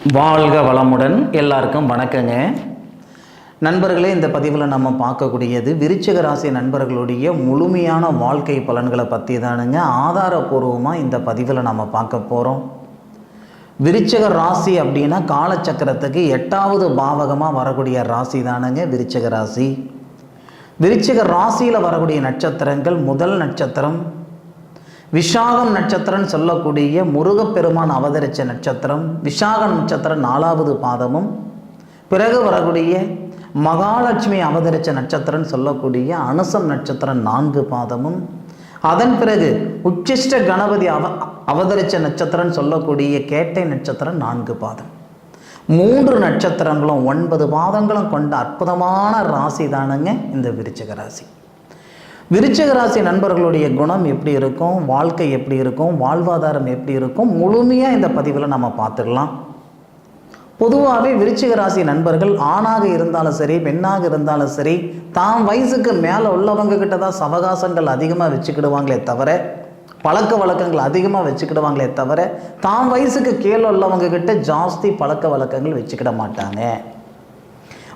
வாழ்க வளமுடன் எல்லாருக்கும் வணக்கங்க. நண்பர்களே இந்த பதிவில் நம்ம பார்க்கக்கூடியது விருச்சிக ராசி நண்பர்களுடைய முழுமையான வாழ்க்கை பலன்களை பற்றி தானுங்க ஆதாரபூர்வமாக இந்த பதிவில் நம்ம பார்க்க போகிறோம் விருச்சிக ராசி அப்படின்னா காலச்சக்கரத்துக்கு எட்டாவது பாவகமாக வரக்கூடிய ராசி தானுங்க விருச்சிக ராசி. விருச்சிக ராசியில் வரக்கூடிய நட்சத்திரங்கள் முதல் நட்சத்திரம் விஷாகம் நட்சத்திரம்னு சொல்லக்கூடிய முருகப்பெருமான் அவதரித்த நட்சத்திரம் விஷாக நட்சத்திரம் நாலாவது பாதமும் பிறகு வரக்கூடிய மகாலட்சுமி அவதரித்த நட்சத்திரம்னு சொல்லக்கூடிய அனுசம் நட்சத்திரம் நான்கு பாதமும் அதன் பிறகு உச்சிஷ்ட கணபதி அவ அவதரித்த நட்சத்திரம்னு சொல்லக்கூடிய கேட்டை நட்சத்திரம் நான்கு பாதம். மூன்று நட்சத்திரங்களும் ஒன்பது பாதங்களும் கொண்ட அற்புதமான ராசி தானுங்க இந்த விருச்சிக ராசி. விருச்சிக ராசி நண்பர்களுடைய குணம் எப்படி இருக்கும்? வாழ்க்கை எப்படி இருக்கும்? வாழ்வாதாரம் எப்படி இருக்கும்? முழுமையாக இந்த பதிவில் நம்ம பார்த்துடலாம். பொதுவாகவே விருச்சிக ராசி நண்பர்கள் ஆணாக இருந்தாலும் சரி பெண்ணாக இருந்தாலும் சரி தாம் வயசுக்கு மேலே உள்ளவங்க கிட்ட தான் சவகாசங்கள் அதிகமாக வச்சுக்கிடுவாங்களே தவிர பழக்க வழக்கங்கள் அதிகமாக வச்சுக்கிடுவாங்களே தவிர தாம் வயசுக்கு கீழே உள்ளவங்க கிட்ட ஜாஸ்தி பழக்க வழக்கங்கள் வச்சுக்கிட மாட்டாங்க.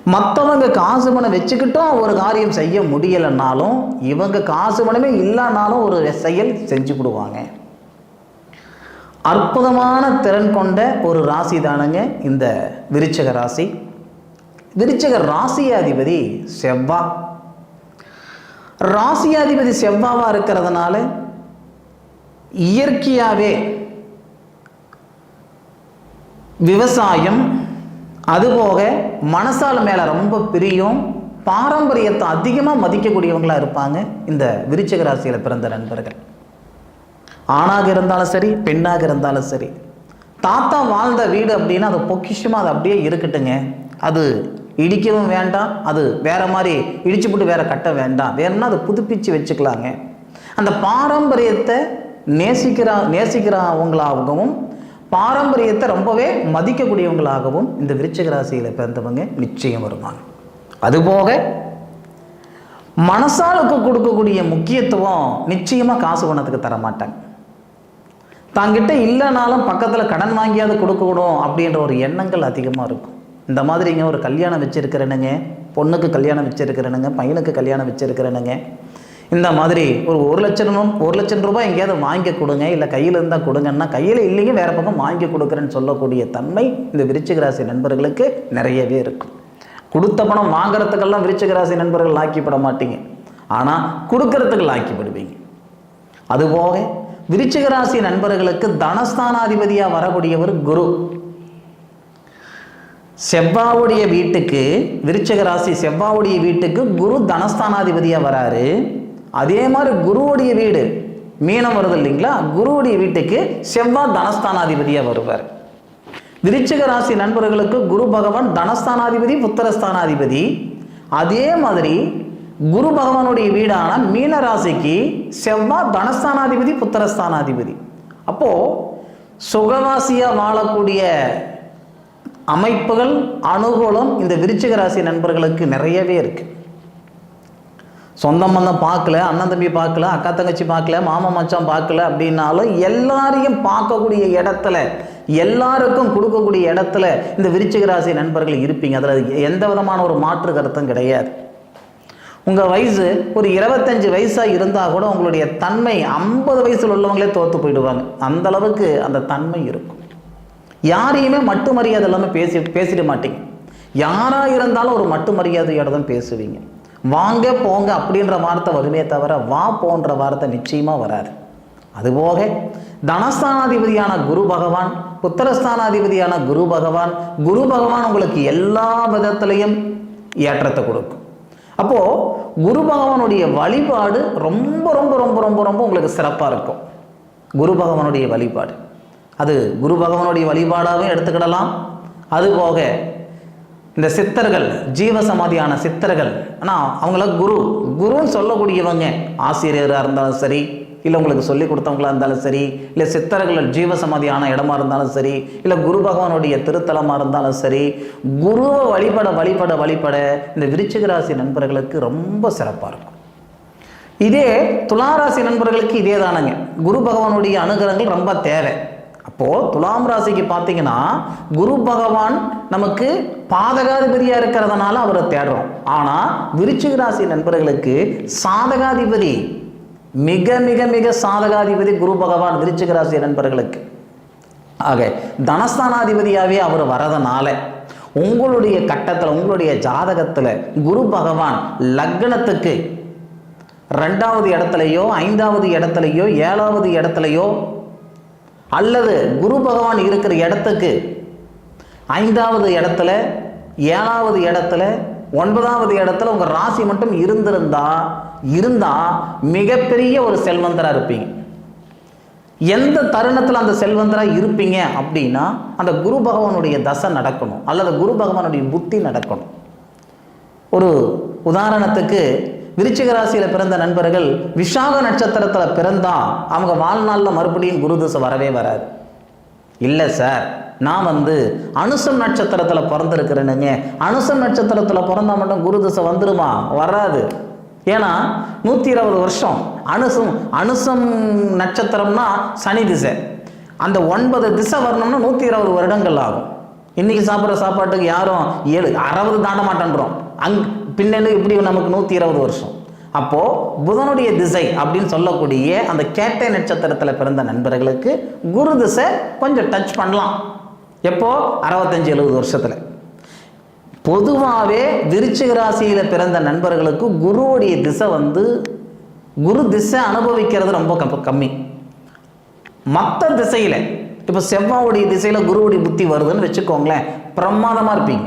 மற்றவங்க காசு பணம் வச்சுக்கிட்டும் ஒரு காரியம் செய்ய முடியலைன்னாலும் இவங்க காசு பணமே இல்லைனாலும் ஒரு செயல் செஞ்சு கொடுவாங்க அற்புதமான திறன் கொண்ட ஒரு ராசி தானுங்க இந்த விருச்சக ராசி. விருச்சக ராசியாதிபதி செவ்வா. ராசியாதிபதி செவ்வாவாக இருக்கிறதுனால இயற்கையாகவே விவசாயம் அதுபோக மனசால மேலே ரொம்ப பிரியும் பாரம்பரியத்தை அதிகமாக மதிக்கக்கூடியவங்களா இருப்பாங்க இந்த விருச்சக ராசியில் பிறந்த நண்பர்கள். ஆணாக இருந்தாலும் சரி பெண்ணாக இருந்தாலும் சரி. தாத்தா வாழ்ந்த வீடு அப்படின்னா அது பொக்கிஷமாக அது அப்படியே இருக்கட்டுங்க. அது இடிக்கவும் வேண்டாம் அது வேற மாதிரி இடிச்சு போட்டு வேற கட்ட வேண்டாம். வேணும்னா அதை புதுப்பிச்சு வச்சுக்கலாங்க. அந்த பாரம்பரியத்தை நேசிக்கிறா நேசிக்கிறவங்களாகவும் பாரம்பரியத்தை ரொம்பவே மதிக்கக்கூடியவங்களாகவும் இந்த விருச்சிக ராசியில் பிறந்தவங்க நிச்சயம் வருவாங்க. அதுபோக மனசாலுக்கு கொடுக்கக்கூடிய முக்கியத்துவம் நிச்சயமாக காசு பணத்துக்கு தர மாட்டாங்க தாங்கிட்ட இல்லைனாலும் பக்கத்தில் கடன் வாங்கியாவது கொடுக்கணும் அப்படின்ற ஒரு எண்ணங்கள் அதிகமாக இருக்கும். இந்த மாதிரிங்க ஒரு கல்யாணம் வச்சுருக்கிறேனுங்க பொண்ணுக்கு கல்யாணம் வச்சுருக்கிறேனுங்க பையனுக்கு கல்யாணம் வச்சுருக்கிறேனுங்க. இந்த மாதிரி ஒரு ஒரு லட்சம் ஒரு லட்சம் ரூபாய் எங்கேயாவது வாங்கி கொடுங்க. இல்லை கையில் இருந்தால் கொடுங்கன்னா கையில் இல்லைங்க வேறு பக்கம் வாங்கி கொடுக்குறேன்னு சொல்லக்கூடிய தன்மை இந்த விருச்சிக ராசி நண்பர்களுக்கு நிறையவே இருக்கும் கொடுத்த பணம் வாங்குறதுக்கெல்லாம் விருச்சிக ராசி நண்பர்கள் லாக்கிப்பட மாட்டீங்க. ஆனால் கொடுக்கறதுக்கு லாக்கிப்படுவீங்க அதுபோக விருச்சிக ராசி நண்பர்களுக்கு தனஸ்தானாதிபதியாக வரக்கூடியவர் குரு. செவ்வாவுடைய வீட்டுக்கு விருச்சிக ராசி செவ்வாவுடைய வீட்டுக்கு குரு தனஸ்தானாதிபதியாக வராரு. அதே மாதிரி குருவுடைய வீடு மீனம் வருது இல்லைங்களா? குருவுடைய வீட்டுக்கு செவ்வாய் தனஸ்தானாதிபதியாக வருவார். விருச்சிக ராசி நண்பர்களுக்கு குரு பகவான் தனஸ்தானாதிபதி புத்திரஸ்தானாதிபதி. அதே மாதிரி குரு பகவானுடைய வீடான மீன ராசிக்கு செவ்வாய் தனஸ்தானாதிபதி புத்திரஸ்தானாதிபதி. அப்போது சுகவாசியாக வாழக்கூடிய அமைப்புகள் அனுகூலம் இந்த விருச்சிக ராசி நண்பர்களுக்கு நிறையவே இருக்குது சொந்தம் பந்தம் பார்க்கல அண்ணன் தம்பி பார்க்கல அக்கா தங்கச்சி பார்க்கல மாமா மச்சான் பார்க்கல அப்படின்னாலும் எல்லாரையும் பார்க்கக்கூடிய இடத்துல எல்லாருக்கும் கொடுக்கக்கூடிய இடத்துல இந்த விருச்சிக ராசி நண்பர்கள் இருப்பீங்க. அதில் எந்த விதமான ஒரு மாற்று கருத்தும் கிடையாது. உங்கள் வயசு ஒரு இருபத்தஞ்சு வயசாக இருந்தால் கூட உங்களுடைய தன்மை ஐம்பது வயசில் உள்ளவங்களே தோற்று போயிடுவாங்க. அந்த அளவுக்கு அந்த தன்மை இருக்கும். யாரையுமே மட்டு மரியாதை இல்லாமல் பேசி பேசிட மாட்டீங்க. யாராக இருந்தாலும் ஒரு மட்டு மரியாதையோட தான் பேசுவீங்க. வாங்க போங்க அப்படின்ற வார்த்தை வருமே தவிர வா போன்ற வார்த்தை நிச்சயமாக வராது. அதுபோக தனஸ்தானாதிபதியான குரு பகவான் புத்திரஸ்தானாதிபதியான குரு பகவான் குரு பகவான் உங்களுக்கு எல்லா விதத்திலையும் ஏற்றத்தை கொடுக்கும். அப்போது குரு பகவானுடைய வழிபாடு ரொம்ப ரொம்ப ரொம்ப ரொம்ப ரொம்ப உங்களுக்கு சிறப்பாக இருக்கும். குரு பகவானுடைய வழிபாடு. அது குரு பகவானுடைய வழிபாடாகவும் எடுத்துக்கிடலாம். அதுபோக இந்த சித்தர்கள் ஜீவசமாதியான சித்தர்கள் ஆனால் அவங்கள குரு குருன்னு சொல்லக்கூடியவங்க ஆசிரியராக இருந்தாலும் சரி இல்லை உங்களுக்கு சொல்லி கொடுத்தவங்களா இருந்தாலும் சரி இல்லை சித்தர்கள் ஜீவசமாதியான இடமா இருந்தாலும் சரி இல்லை குரு பகவானுடைய திருத்தலமாக இருந்தாலும் சரி குருவை வழிபட வழிபட வழிபட இந்த விருச்சிக ராசி நண்பர்களுக்கு ரொம்ப சிறப்பாக இருக்கும். இதே துளாராசி நண்பர்களுக்கு இதே தானங்க. குரு பகவானுடைய அனுகிரகங்கள் ரொம்ப தேவை. இப்போது துலாம் ராசிக்கு பார்த்தீங்கன்னா குரு பகவான் நமக்கு பாதகாதிபதியாக இருக்கிறதுனால அவரை தேடுறோம். ஆனால் விருச்சிக ராசி நண்பர்களுக்கு சாதகாதிபதி மிக மிக மிக சாதகாதிபதி குரு பகவான் விருச்சிக ராசி நண்பர்களுக்கு. ஆக தனஸ்தானாதிபதியாகவே அவர் வரதுனால உங்களுடைய கட்டத்தில் உங்களுடைய ஜாதகத்தில் குரு பகவான் லக்னத்துக்கு ரெண்டாவது இடத்துலையோ ஐந்தாவது இடத்துலையோ ஏழாவது இடத்துலையோ அல்லது குரு பகவான் இருக்கிற இடத்துக்கு ஐந்தாவது இடத்துல ஏழாவது இடத்துல ஒன்பதாவது இடத்துல உங்கள் ராசி மட்டும் இருந்திருந்தா இருந்தால் மிகப்பெரிய ஒரு செல்வந்தராக இருப்பீங்க. எந்த தருணத்தில் அந்த செல்வந்தராக இருப்பீங்க அப்படின்னா அந்த குரு பகவானுடைய தசை நடக்கணும் அல்லது குரு பகவானுடைய புத்தி நடக்கணும். ஒரு உதாரணத்துக்கு விருச்சிக ராசியில் பிறந்த நண்பர்கள் விஷாக நட்சத்திரத்தில் பிறந்தா அவங்க வாழ்நாளில் மறுபடியும் குரு தசை வரவே வராது. இல்லை சார் நான் வந்து அனுசம் நட்சத்திரத்தில் பிறந்திருக்கிறேனுங்க. அனுசம் நட்சத்திரத்தில் பிறந்தா மட்டும் குரு தசை வந்துருமா? வராது. ஏன்னா நூற்றி இருபது வருஷம் அனுசம் அனுசம் நட்சத்திரம்னா சனி திசை. அந்த ஒன்பது திசை வரணும்னா நூற்றி இருபது வருடங்கள் ஆகும். இன்னைக்கு சாப்பிட்ற சாப்பாட்டுக்கு யாரும் ஏழு அறுபது தாண்ட மாட்டேன்றோம் அங் பின்னணு இப்படி நமக்கு நூற்றி இருபது வருஷம்? அப்போது புதனுடைய திசை அப்படின்னு சொல்லக்கூடிய அந்த கேட்டை நட்சத்திரத்தில் பிறந்த நண்பர்களுக்கு குரு திசை கொஞ்சம் டச் பண்ணலாம். எப்போ? அறுபத்தஞ்சி எழுபது வருஷத்தில். பொதுவாகவே விருச்சிக ராசியில் பிறந்த நண்பர்களுக்கு குருவுடைய திசை வந்து குரு திசை அனுபவிக்கிறது ரொம்ப கம்மி மற்ற திசையில் இப்போ செவ்வாவுடைய திசையில் குருவுடைய புத்தி வருதுன்னு வச்சுக்கோங்களேன் பிரமாதமாக இருப்பீங்க.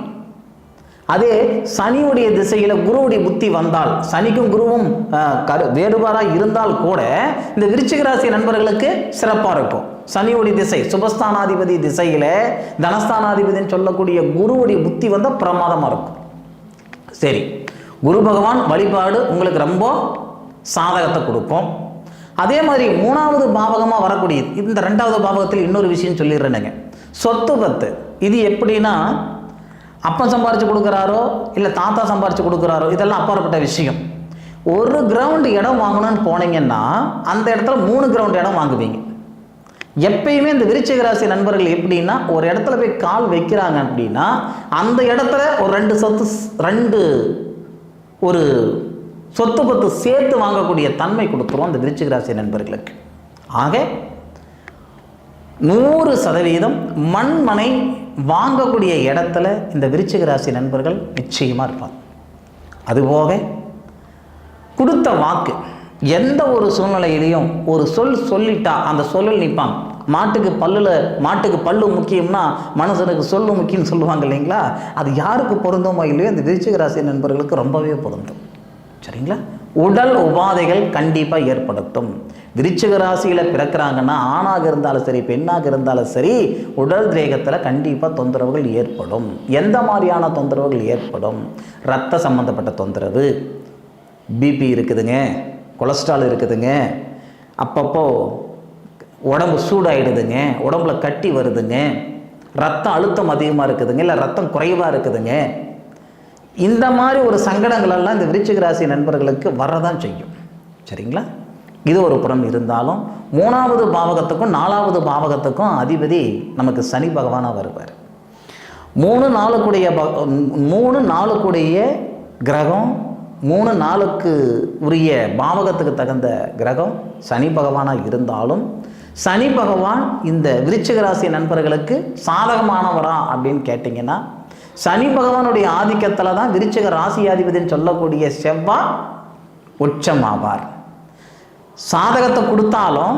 அதே சனியுடைய திசையில் குருவுடைய புத்தி வந்தால் சனிக்கும் குருவும் கரு வேறுபாடாக இருந்தால் கூட இந்த விருச்சிக ராசி நண்பர்களுக்கு சிறப்பாக இருக்கும். சனியுடைய திசை சுபஸ்தானாதிபதி திசையில் தனஸ்தானாதிபதின்னு சொல்லக்கூடிய குருவுடைய புத்தி வந்தால் பிரமாதமாக இருக்கும். சரி குரு பகவான் வழிபாடு உங்களுக்கு ரொம்ப சாதகத்தை கொடுக்கும். அதே மாதிரி மூணாவது பாவகமாக வரக்கூடியது இந்த ரெண்டாவது பாவகத்தில் இன்னொரு விஷயம் சொல்லிடுறேனுங்க. சொத்து பத்து இது எப்படின்னா அப்பா சம்பாரித்து கொடுக்குறாரோ இல்லை தாத்தா சம்பாரித்து கொடுக்குறாரோ இதெல்லாம் அப்பாற்பட்ட விஷயம். ஒரு கிரவுண்டு இடம் வாங்கணும்னு போனீங்கன்னா அந்த இடத்துல மூணு கிரவுண்ட் இடம் வாங்குவீங்க. எப்பயுமே இந்த விருச்சிக ராசி நண்பர்கள் எப்படின்னா ஒரு இடத்துல போய் கால் வைக்கிறாங்க அப்படின்னா அந்த இடத்துல ஒரு ரெண்டு சொத்து ரெண்டு ஒரு சொத்து பத்து சேர்த்து வாங்கக்கூடிய தன்மை கொடுத்துரும் அந்த விருச்சிக ராசி நண்பர்களுக்கு. ஆக நூறு சதவீதம் மண்மனை வாங்கக்கூடிய இடத்துல இந்த விருச்சிக ராசி நண்பர்கள் நிச்சயமாக இருப்பாங்க. அதுபோக கொடுத்த வாக்கு எந்த ஒரு சூழ்நிலையிலையும் ஒரு சொல் சொல்லிட்டா அந்த சொல்லில் நிற்பாங்க மாட்டுக்கு பல்லுல மாட்டுக்கு பல்லு முக்கியம்னா மனுஷனுக்கு சொல்லு முக்கியம்னு சொல்லுவாங்க இல்லைங்களா? அது யாருக்கு பொருந்தோமோ இல்லையோ இந்த விருச்சிக ராசி நண்பர்களுக்கு ரொம்பவே பொருந்தும். சரிங்களா? உடல் உபாதைகள் கண்டிப்பாக ஏற்படுத்தும். விருச்சக ராசியில் பிறக்கிறாங்கன்னா ஆணாக இருந்தாலும் சரி பெண்ணாக இருந்தாலும் சரி உடல் தேகத்தில் கண்டிப்பாக தொந்தரவுகள் ஏற்படும். எந்த மாதிரியான தொந்தரவுகள் ஏற்படும்? ரத்த சம்பந்தப்பட்ட தொந்தரவு பிபி இருக்குதுங்க கொலஸ்ட்ரால் இருக்குதுங்க அப்பப்போ உடம்பு சூடாயிடுதுங்க உடம்புல கட்டி வருதுங்க ரத்த அழுத்தம் அதிகமாக இருக்குதுங்க இல்லை ரத்தம் குறைவாக இருக்குதுங்க. இந்த மாதிரி ஒரு சங்கடங்களெல்லாம் இந்த விருச்சிக ராசி நண்பர்களுக்கு வரதான் செய்யும். சரிங்களா? இது ஒரு புறம் இருந்தாலும் மூணாவது பாவகத்துக்கும் நாலாவது பாவகத்துக்கும் அதிபதி நமக்கு சனி பகவானாக வருவார். மூணு நாளுக்குடைய ப- மூணு நாளுக்குடைய கிரகம் மூணு நாளுக்கு உரிய பாவகத்துக்கு தகுந்த கிரகம் சனி பகவானாக இருந்தாலும் சனி பகவான் இந்த விருச்சிக ராசி நண்பர்களுக்கு சாதகமானவரா அப்படின்னு கேட்டிங்கன்னா சனி பகவானுடைய ஆதிக்கத்தில் தான் விருச்சிக ராசியாதிபதின்னு சொல்லக்கூடிய செவ்வாய் உச்சமாவார். சாதகத்தை கொடுத்தாலும்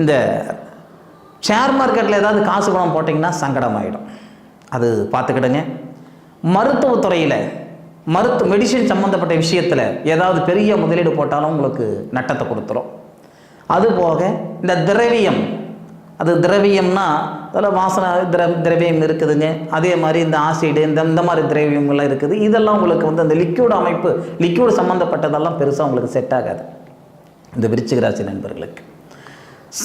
இந்த ஷேர் மார்க்கெட்டில் ஏதாவது காசு பணம் போட்டிங்கன்னா சங்கடமாயிடும். அது பார்த்துக்கிடுங்க. மருத்துவத்துறையில் மருத்துவ மெடிசின் சம்மந்தப்பட்ட விஷயத்தில் ஏதாவது பெரிய முதலீடு போட்டாலும் உங்களுக்கு நட்டத்தை கொடுத்துரும். அதுபோக இந்த திரவியம் அது திரவியம்னா அதில் வாசனை திர திரவியம் இருக்குதுங்க. அதே மாதிரி இந்த ஆசிடு இந்த இந்த மாதிரி திரவியங்கள்லாம் இருக்குது. இதெல்லாம் உங்களுக்கு வந்து அந்த லிக்யூட் அமைப்பு லிக்யூடு சம்மந்தப்பட்டதெல்லாம் பெருசாக உங்களுக்கு செட் ஆகாது. இந்த விருச்சிக ராசி நண்பர்களுக்கு.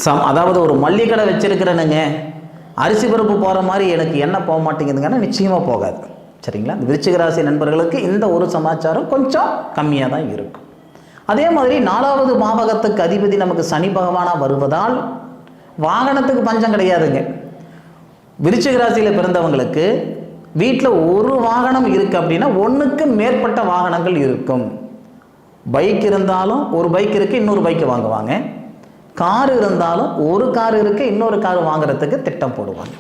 சம் அதாவது ஒரு மல்லிகை கடை வச்சிருக்கிறேனுங்க அரிசி பருப்பு போகிற மாதிரி எனக்கு என்ன போக மாட்டேங்குதுங்கன்னா நிச்சயமாக போகாது. சரிங்களா? இந்த விருச்சிக ராசி நண்பர்களுக்கு இந்த ஒரு சமாச்சாரம் கொஞ்சம் கம்மியாக தான் இருக்கும். அதே மாதிரி நாலாவது பாவகத்துக்கு அதிபதி நமக்கு சனி பகவானாக வருவதால் வாகனத்துக்கு பஞ்சம் கிடையாதுங்க. விருச்சிக ராசியில் பிறந்தவங்களுக்கு வீட்டில் ஒரு வாகனம் இருக்குது அப்படின்னா ஒன்றுக்கு மேற்பட்ட வாகனங்கள் இருக்கும். பைக் இருந்தாலும் ஒரு பைக் இருக்குது இன்னொரு பைக்கு வாங்குவாங்க. கார் இருந்தாலும் ஒரு கார் இருக்குது இன்னொரு கார் வாங்குறதுக்கு திட்டம் போடுவாங்க.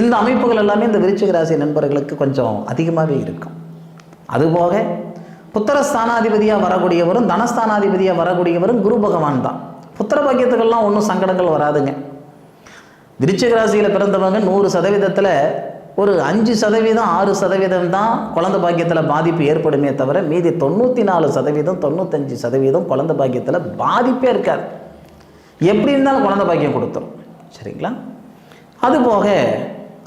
இந்த அமைப்புகள் எல்லாமே இந்த விருச்சிக ராசி நண்பர்களுக்கு கொஞ்சம் அதிகமாகவே இருக்கும். அதுபோக புத்திர ஸ்தானாதிபதியாக வரக்கூடியவரும் தனஸ்தானாதிபதியாக வரக்கூடியவரும் குரு பகவான் தான். புத்திர பாக்கியத்துக்கெல்லாம் ஒன்றும் சங்கடங்கள் வராதுங்க. விருச்சிக ராசியில் பிறந்தவங்க நூறு சதவீதத்தில் ஒரு அஞ்சு சதவீதம் ஆறு சதவீதம் தான் குழந்தை பாக்கியத்தில் பாதிப்பு ஏற்படுமே தவிர மீதி தொண்ணூற்றி நாலு சதவீதம் தொண்ணூத்தஞ்சு சதவீதம் குழந்தை பாக்கியத்தில் பாதிப்பே இருக்காது. எப்படி இருந்தாலும் குழந்தை பாக்கியம் கொடுத்துரும். சரிங்களா? அதுபோக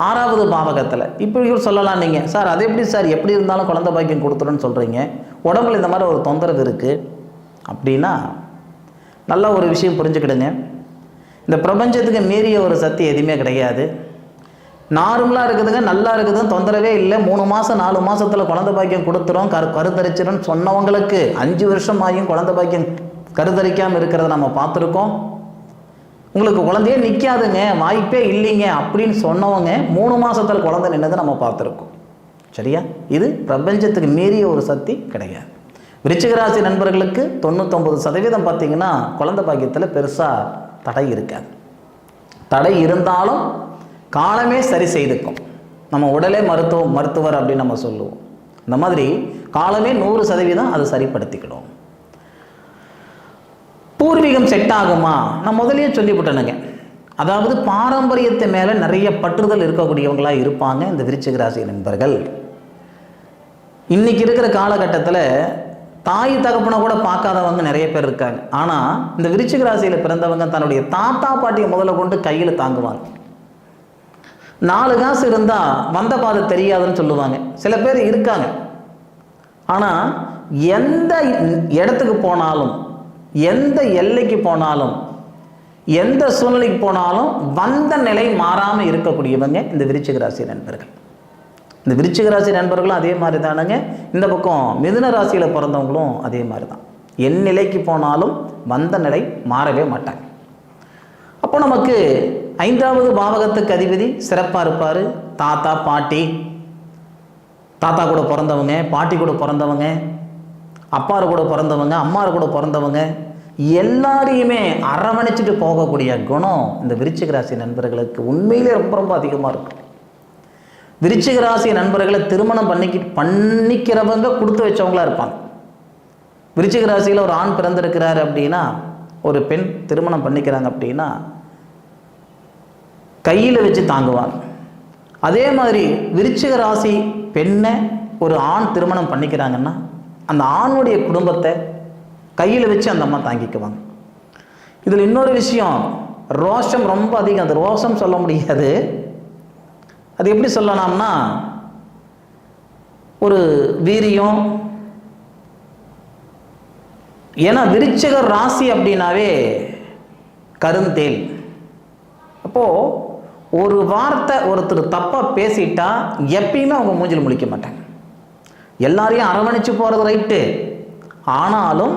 ஆறாவது பாவகத்தில் இப்படி சொல்லலாம் நீங்கள் சார் அது எப்படி சார்? எப்படி இருந்தாலும் குழந்தை பாக்கியம் கொடுத்துருன்னு சொல்கிறீங்க உடம்புல இந்த மாதிரி ஒரு தொந்தரவு இருக்குது அப்படின்னா நல்ல ஒரு விஷயம் புரிஞ்சுக்கிடுங்க. இந்த பிரபஞ்சத்துக்கு மீறிய ஒரு சக்தி எதுவுமே கிடையாது. நார்மலாக இருக்குதுங்க நல்லா இருக்குதுன்னு தொந்தரவே இல்லை. மூணு மாதம் நாலு மாதத்தில் குழந்தை பாக்கியம் கொடுத்துரும் கரு கருத்தரிச்சிடும் சொன்னவங்களுக்கு அஞ்சு வருஷம் ஆகியும் குழந்தை பாக்கியம் கருத்தரிக்காமல் இருக்கிறத நம்ம பார்த்துருக்கோம். உங்களுக்கு குழந்தையே நிற்காதுங்க வாய்ப்பே இல்லைங்க அப்படின்னு சொன்னவங்க மூணு மாதத்தில் குழந்தை நின்னதை நம்ம பார்த்துருக்கோம். சரியா? இது பிரபஞ்சத்துக்கு மீறிய ஒரு சக்தி கிடையாது. விருச்சிகராசி நண்பர்களுக்கு தொண்ணூத்தொம்பது சதவீதம் பார்த்தீங்கன்னா குழந்தை பாக்கியத்தில் பெருசாக தடை இருக்காது. தடை இருந்தாலும் காலமே சரி செய்துக்கும். நம்ம உடலே மருத்துவம் மருத்துவர் அப்படின்னு நம்ம சொல்லுவோம். இந்த மாதிரி காலமே நூறு சதவீதம் அதை சரிப்படுத்திக்கிடும். பூர்வீகம் செட் ஆகுமா? நான் முதலே சொல்லிவிட்டேனுங்க. அதாவது பாரம்பரியத்தை மேலே நிறைய பற்றுதல் இருக்கக்கூடியவங்களாக இருப்பாங்க இந்த விருச்சிக ராசி நண்பர்கள். இன்னைக்கு இருக்கிற காலகட்டத்தில் தாய் தகப்பனை கூட பார்க்காதவங்க நிறைய பேர் இருக்காங்க. ஆனால் இந்த விருச்சிக ராசியில் பிறந்தவங்க தன்னுடைய தாத்தா பாட்டியை முதல்ல கொண்டு கையில் தாங்குவாங்க. நாலு காசு இருந்தால் வந்த பாதை தெரியாதுன்னு சொல்லுவாங்க. சில பேர் இருக்காங்க. ஆனால் எந்த இடத்துக்கு போனாலும் எந்த எல்லைக்கு போனாலும் எந்த சூழ்நிலைக்கு போனாலும் வந்த நிலை மாறாமல் இருக்கக்கூடியவங்க இந்த விருச்சிக ராசி நண்பர்கள். இந்த விருச்சிக ராசி நண்பர்களும் அதே மாதிரி தானுங்க. இந்த பக்கம் மிதுன ராசியில் பிறந்தவங்களும் அதே மாதிரி தான். என் நிலைக்கு போனாலும் வந்த நிலை மாறவே மாட்டாங்க. அப்போ நமக்கு ஐந்தாவது பாவகத்துக்கு அதிபதி சிறப்பாக இருப்பார். தாத்தா பாட்டி. தாத்தா கூட பிறந்தவங்க பாட்டி கூட பிறந்தவங்க அப்பாரு கூட பிறந்தவங்க அம்மாரு கூட பிறந்தவங்க எல்லாரையுமே அரவணைச்சிட்டு போகக்கூடிய குணம் இந்த விருச்சிக ராசி நண்பர்களுக்கு உண்மையிலே ரொம்ப ரொம்ப அதிகமாக இருக்கும். விருச்சிக ராசி நண்பர்களை திருமணம் பண்ணிக்கி பண்ணிக்கிறவங்க கொடுத்து வச்சவங்களா இருப்பாங்க. விருச்சிக ராசியில் ஒரு ஆண் பிறந்திருக்கிறார் அப்படின்னா ஒரு பெண் திருமணம் பண்ணிக்கிறாங்க அப்படின்னா கையில் வச்சு தாங்குவாங்க. அதே மாதிரி விருச்சிக ராசி பெண்ணை ஒரு ஆண் திருமணம் பண்ணிக்கிறாங்கன்னா அந்த ஆணுடைய குடும்பத்தை கையில் வச்சு அந்த அம்மா தாங்கிக்குவாங்க. இதில் இன்னொரு விஷயம் ரோஷம் ரொம்ப அதிகம். அது ரோஷம் சொல்ல முடியாது. அது எப்படி சொல்லலாம்னா ஒரு வீரியம். ஏன்னா விருச்சிகர் ராசி அப்படின்னாவே கருந்தேல். அப்போது ஒரு வார்த்தை ஒருத்தர் தப்பாக பேசிட்டா எப்பயுமே அவங்க மூஞ்சில் முழிக்க மாட்டாங்க. எல்லாரையும் அரவணைச்சு போகிறது ரைட்டு ஆனாலும்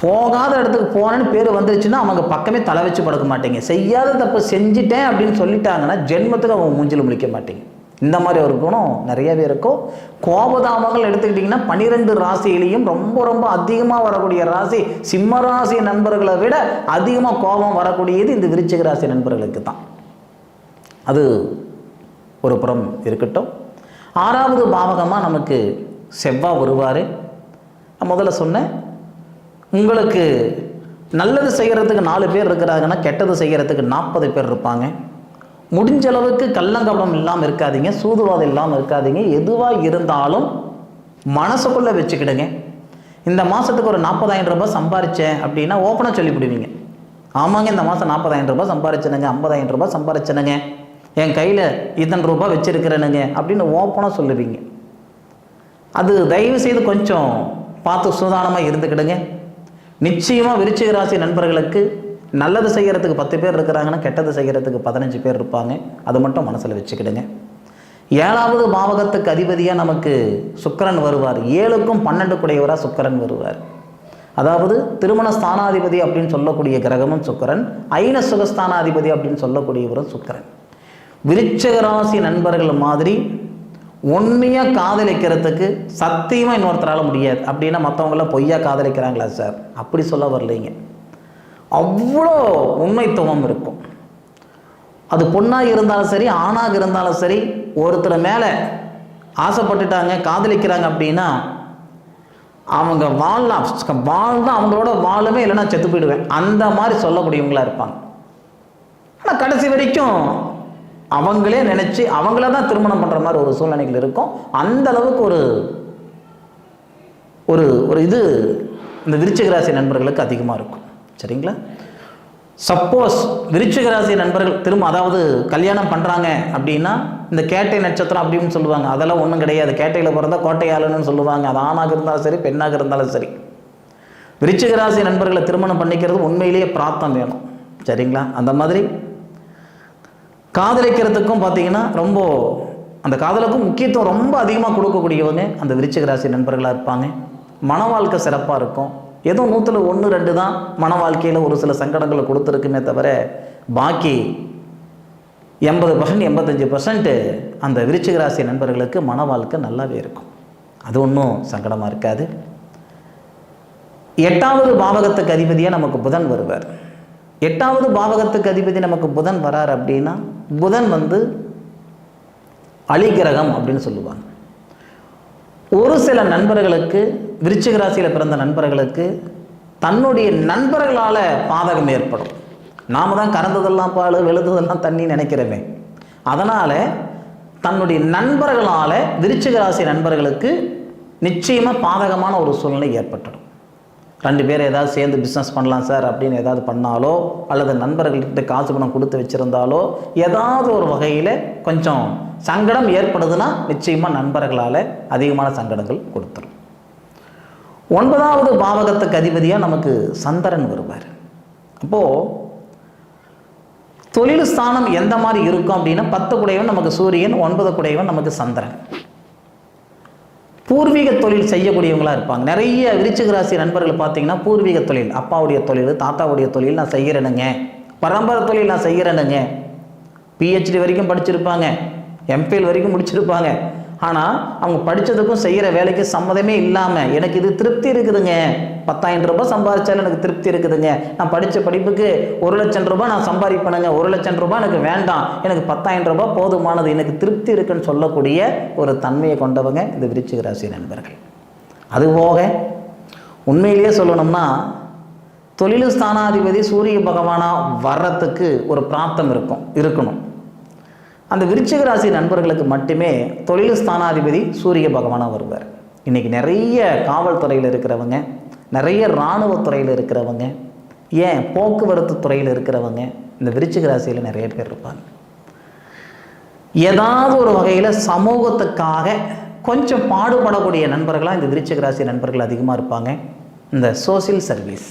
போகாத இடத்துக்கு போனேன்னு பேர் வந்துருச்சுன்னா அவங்க பக்கமே தலை வச்சு படுக்க மாட்டேங்க. செய்யாத தப்பு செஞ்சிட்டேன் அப்படின்னு சொல்லிட்டாங்கன்னா ஜென்மத்துக்கு அவங்க மூஞ்சில் முழிக்க மாட்டேங்க. இந்த மாதிரி ஒரு குணம் நிறையவே இருக்கும். கோபதாமங்கள் எடுத்துக்கிட்டிங்கன்னா பன்னிரெண்டு ராசியிலையும் ரொம்ப ரொம்ப அதிகமாக வரக்கூடிய ராசி சிம்ம ராசி நண்பர்களை விட அதிகமாக கோபம் வரக்கூடியது இந்த விருச்சிக ராசி நண்பர்களுக்கு தான் அது ஒரு புறம் இருக்கட்டும். ஆறாவது பாவகமாக நமக்கு செவ்வாய் வருவார். முதல்ல சொன்னேன் உங்களுக்கு நல்லது செய்கிறதுக்கு நாலு பேர் இருக்கிறாங்கன்னா கெட்டது செய்கிறதுக்கு நாற்பது பேர் இருப்பாங்க. முடிஞ்ச அளவுக்கு கள்ளங்கபடம் இல்லாமல் இருக்காதீங்க சூதுவாதம் இல்லாமல் இருக்காதீங்க. எதுவாக இருந்தாலும் மனசுக்குள்ளே வச்சுக்கிடுங்க. இந்த மாதத்துக்கு ஒரு நாற்பதாயிரம் ரூபாய் சம்பாரித்தேன் அப்படின்னா ஓப்பனாக சொல்லிவிடுவீங்க ஆமாங்க இந்த மாதம் நாற்பதாயிரம் ரூபாய் சம்பாரிச்சனுங்க ஐம்பதாயிரம் ரூபாய் சம்பாரிச்சனுங்க. என் கையில் இத்தனை ரூபாய் வச்சுருக்கிறேனுங்க அப்படின்னு ஓப்பனாக சொல்லுவீங்க. அது தயவு செய்து கொஞ்சம் பார்த்து சூதானமாக இருந்துக்கிடுங்க. நிச்சயமாக விருச்சிக ராசி நண்பர்களுக்கு நல்லது செய்கிறதுக்கு பத்து பேர் இருக்கிறாங்கன்னா கெட்டது செய்கிறதுக்கு பதினஞ்சு பேர் இருப்பாங்க. அது மட்டும் மனசில் வச்சுக்கிடுங்க. ஏழாவது பாவகத்துக்கு அதிபதியாக நமக்கு சுக்கரன் வருவார். ஏழுக்கும் பன்னெண்டு குடையவராக சுக்கரன் வருவார். அதாவது திருமண ஸ்தானாதிபதி அப்படின்னு சொல்லக்கூடிய கிரகமும் சுக்கரன். ஐன சுகஸ்தானாதிபதி அப்படின்னு சொல்லக்கூடியவரும் சுக்கரன். விருச்சக ராசி நண்பர்கள் மாதிரி உண்மையாக காதலிக்கிறதுக்கு சத்தியமாக இன்னொருத்தரால் முடியாது. அப்படின்னா மற்றவங்களாம் பொய்யா காதலிக்கிறாங்களா சார் அப்படி சொல்ல வரலைங்க. அவ்வளோ உண்மைத்துவம் இருக்கும். அது பொண்ணாக இருந்தாலும் சரி ஆணாக இருந்தாலும் சரி ஒருத்தர் மேலே ஆசைப்பட்டுட்டாங்க காதலிக்கிறாங்க அப்படின்னா அவங்க வாழலாம் வாழ் அவங்களோட வாழுமே இல்லைன்னா செத்து போயிடுவேன். அந்த மாதிரி சொல்லக்கூடியவங்களா இருப்பாங்க. ஆனால் கடைசி வரைக்கும் அவங்களே நினச்சி அவங்கள தான் திருமணம் பண்ணுற மாதிரி ஒரு சூழ்நிலைகள் இருக்கும். அந்த அளவுக்கு ஒரு ஒரு ஒரு இது இந்த விருச்சிக ராசி நண்பர்களுக்கு அதிகமாக இருக்கும். சரிங்களா? சப்போஸ் விருச்சிக ராசி நண்பர்கள் திரும்ப அதாவது கல்யாணம் பண்ணுறாங்க அப்படின்னா இந்த கேட்டை நட்சத்திரம் அப்படின்னு சொல்லுவாங்க. அதெல்லாம் ஒன்றும் கிடையாது. கேட்டையில் பிறந்தா கோட்டையாளன்னு சொல்லுவாங்க. அது ஆணாக இருந்தாலும் சரி பெண்ணாக இருந்தாலும் சரி. விருச்சிக ராசி நண்பர்களை திருமணம் பண்ணிக்கிறது உண்மையிலேயே பிரார்த்தம் வேணும். சரிங்களா? அந்த மாதிரி காதலிக்கிறதுக்கும் பார்த்தீங்கன்னா ரொம்ப அந்த காதலுக்கும் முக்கியத்துவம் ரொம்ப அதிகமாக கொடுக்கக்கூடியவங்க அந்த விருச்சிக ராசி நண்பர்களாக இருப்பாங்க. மன வாழ்க்கை சிறப்பாக இருக்கும். ஏதோ நூற்றில் ஒன்று ரெண்டு தான் மன வாழ்க்கையில் ஒரு சில சங்கடங்களை கொடுத்துருக்குமே தவிர பாக்கி எண்பது பர்சன்ட் எண்பத்தஞ்சு பர்சன்ட்டு அந்த விருச்சிக ராசி நண்பர்களுக்கு மன வாழ்க்கை நல்லாவே இருக்கும். அது ஒன்றும் சங்கடமாக இருக்காது. எட்டாவது பாவகத்துக்கு அதிபதியாக நமக்கு புதன் வருவார். எட்டாவது பாவகத்துக்கு அதிபதி நமக்கு புதன் வரார் அப்படின்னா புதன் வந்து அலிகிரகம் அப்படின்னு சொல்லுவாங்க. ஒரு சில நண்பர்களுக்கு விருச்சிக ராசியில் பிறந்த நண்பர்களுக்கு தன்னுடைய நண்பர்களால் பாதகம் ஏற்படும். நாம தான் கறந்ததெல்லாம் பால் வெளுத்ததெல்லாம் தண்ணி நினைக்கிறோமே. அதனால் தன்னுடைய நண்பர்களால் விருச்சிக ராசி நண்பர்களுக்கு நிச்சயமாக பாதகமான ஒரு சூழ்நிலை ஏற்பட்டுடும். ரெண்டு பேர் ஏதாவது சேர்ந்து பிஸ்னஸ் பண்ணலாம் சார் அப்படின்னு ஏதாவது பண்ணாலோ அல்லது நண்பர்கள்கிட்ட காசு பணம் கொடுத்து வச்சுருந்தாலோ ஏதாவது ஒரு வகையில் கொஞ்சம் சங்கடம் ஏற்படுதுன்னா நிச்சயமாக நண்பர்களால் அதிகமான சங்கடங்கள் கொடுத்துரும். ஒன்பதாவது பாவகத்துக்கு அதிபதியாக நமக்கு சந்திரன் வருவார். அப்போது தொழில் ஸ்தானம் எந்த மாதிரி இருக்கும் அப்படின்னா பத்து குடையவன் நமக்கு சூரியன் ஒன்பது குடையவன் நமக்கு சந்திரன். பூர்வீக தொழில் செய்யக்கூடியவங்களா இருப்பாங்க. நிறைய விருச்சிக ராசி நண்பர்கள் பார்த்தீங்கன்னா பூர்வீக தொழில். அப்பாவுடைய தொழில் தாத்தாவுடைய தொழில் நான் செய்கிறேனுங்க. பரம்பரை தொழில் நான் செய்கிறேனுங்க. பிஹெச்டி வரைக்கும் படிச்சிருப்பாங்க. எம்பிஎல் வரைக்கும் முடிச்சிருப்பாங்க. ஆனால் அவங்க படித்ததுக்கும் செய்கிற வேலைக்கு சம்மதமே இல்லாமல் எனக்கு இது திருப்தி இருக்குதுங்க. பத்தாயிரம் ரூபாய் சம்பாதிச்சாலும் எனக்கு திருப்தி இருக்குதுங்க. நான் படித்த படிப்புக்கு ஒரு லட்சம் ரூபாய் நான் சம்பாதிப்பேனுங்க. ஒரு லட்சம் ரூபாய் எனக்கு வேண்டாம். எனக்கு பத்தாயிரம் ரூபாய் போதுமானது. எனக்கு திருப்தி இருக்குன்னு சொல்லக்கூடிய ஒரு தன்மையை கொண்டவங்க இந்த விருச்சிக ராசி நண்பர்கள். அதுபோக உண்மையிலேயே சொல்லணும்னா தொழில் ஸ்தானாதிபதி சூரிய பகவானாக வர்றதுக்கு ஒரு பிராப்தம் இருக்கும் இருக்கணும். அந்த விருச்சிக ராசி நண்பர்களுக்கு மட்டுமே தொழில் ஸ்தானாதிபதி சூரிய பகவானாக வருவார். இன்றைக்கி நிறைய காவல்துறையில் இருக்கிறவங்க நிறைய இராணுவத்துறையில் இருக்கிறவங்க ஏன் போக்குவரத்து துறையில் இருக்கிறவங்க இந்த விருச்சிக ராசியில் நிறைய பேர் இருப்பாங்க. ஏதாவது ஒரு வகையில் சமூகத்துக்காக கொஞ்சம் பாடுபடக்கூடிய நண்பர்களாக இந்த விருச்சிக ராசி நண்பர்கள் அதிகமாக இருப்பாங்க. இந்த சோசியல் சர்வீஸ்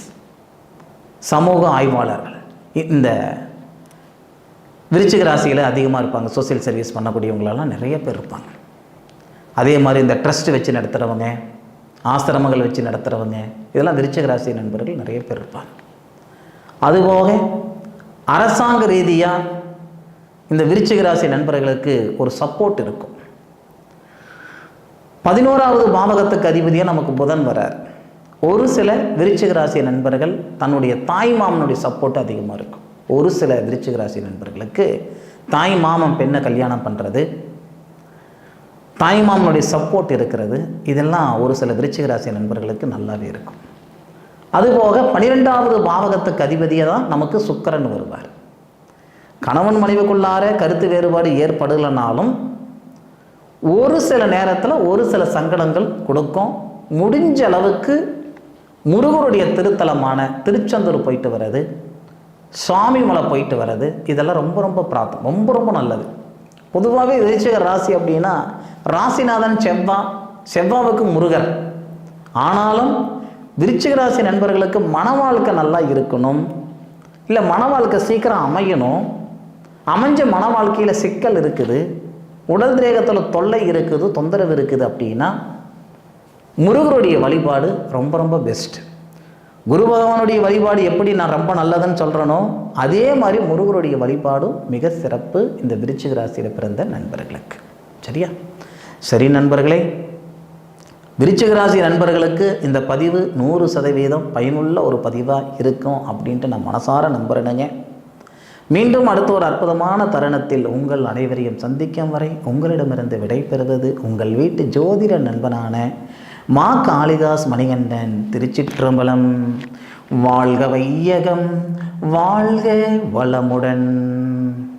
சமூக ஆய்வாளர்கள் இந்த விருச்சிக ராசியில் அதிகமாக இருப்பாங்க. சோசியல் சர்வீஸ் பண்ணக்கூடியவங்களெல்லாம் நிறைய பேர் இருப்பாங்க. அதே மாதிரி இந்த ட்ரஸ்ட் வச்சு நடத்துகிறவங்க ஆசிரமங்கள் வச்சு நடத்துகிறவங்க இதெல்லாம் விருச்சிக ராசி நண்பர்கள் நிறைய பேர் இருப்பாங்க. அதுபோக அரசாங்க ரீதியாக இந்த விருச்சிக ராசி நண்பர்களுக்கு ஒரு சப்போர்ட் இருக்கும். பதினோராவது பாவகத்துக்கு அதிபதியாக நமக்கு புதன் வரார். ஒரு சில விருச்சிக ராசி நண்பர்கள் தன்னுடைய தாய் மாமனுடைய சப்போர்ட் அதிகமாக இருக்கும். ஒரு சில விருச்சிக ராசி நண்பர்களுக்கு தாய் மாமன் பெண்ணை கல்யாணம் பண்ணுறது தாய் மாமனுடைய சப்போர்ட் இருக்கிறது. இதெல்லாம் ஒரு சில விருச்சிக ராசி நண்பர்களுக்கு நல்லாவே இருக்கும். அதுபோக பனிரெண்டாவது பாவகத்துக்கு அதிபதியை தான் நமக்கு சுக்கரன் வருவார். கணவன் மனைவிக்குள்ளார கருத்து வேறுபாடு ஏற்படலைனாலும் ஒரு சில நேரத்தில் ஒரு சில சங்கடங்கள் கொடுக்கும். முடிஞ்ச அளவுக்கு முருகருடைய திருத்தலமான திருச்செந்தூர் போயிட்டு வர்றது சுவாமி மலை போயிட்டு வர்றது இதெல்லாம் ரொம்ப ரொம்ப பிரார்த்தம். ரொம்ப ரொம்ப நல்லது. பொதுவாகவே விருச்சிக ராசி அப்படின்னா ராசிநாதன் செவ்வா செவ்வாவுக்கு முருகர். ஆனாலும் விருச்சிக ராசி நண்பர்களுக்கு மன வாழ்க்கை நல்லா இருக்கணும். இல்லை மன வாழ்க்கை சீக்கிரம் அமையணும். அமைஞ்ச மன வாழ்க்கையில் சிக்கல் இருக்குது. உடல் திரேகத்தில் தொல்லை இருக்குது தொந்தரவு இருக்குது அப்படின்னா முருகருடைய வழிபாடு ரொம்ப ரொம்ப பெஸ்ட்டு குரு பகவானுடைய வழிபாடு எப்படி நான் ரொம்ப நல்லதுன்னு சொல்கிறேனோ அதே மாதிரி முருகருடைய வழிபாடும் மிக சிறப்பு இந்த விருச்சிக ராசியில் பிறந்த நண்பர்களுக்கு. சரியா? சரி நண்பர்களே விருச்சிக ராசி நண்பர்களுக்கு இந்த பதிவு நூறு சதவீதம் பயனுள்ள ஒரு பதிவாக இருக்கும் அப்படின்ட்டு நான் மனசார நம்புறேனுங்க. மீண்டும் அடுத்த ஒரு அற்புதமான தருணத்தில் உங்கள் அனைவரையும் சந்திக்கும் வரை உங்களிடமிருந்து விடைபெறுவது உங்கள் வீட்டு ஜோதிட நண்பனான மா காளிதாஸ் மணிகண்டன் திருச்சிற்றம்பலம். வாழ்க வையகம் வாழ்க வளமுடன்.